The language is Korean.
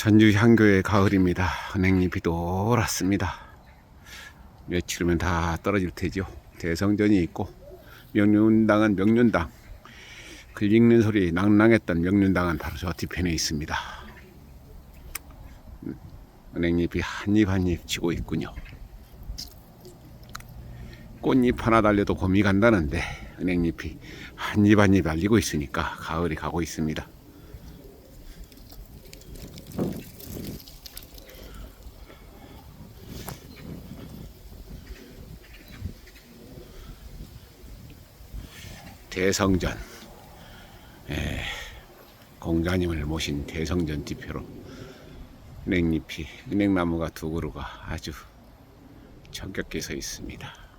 전주 향교의 가을입니다. 은행잎이 노랗습니다. 며칠 후면 다 떨어질 테죠. 대성전이 있고 명륜당은 명륜당. 글 읽는 소리 낭낭했던 명륜당은 바로 저 뒤편에 있습니다. 은행잎이 한입 한입 치고 있군요. 꽃잎 하나 달려도 곰이 간다는데 은행잎이 한입 한입 알리고 있으니까 가을이 가고 있습니다. 대성전 에, 공자님을 모신 대성전 뒤표로 은행잎이 은행나무가 두 그루가 아주 정겹게 서 있습니다.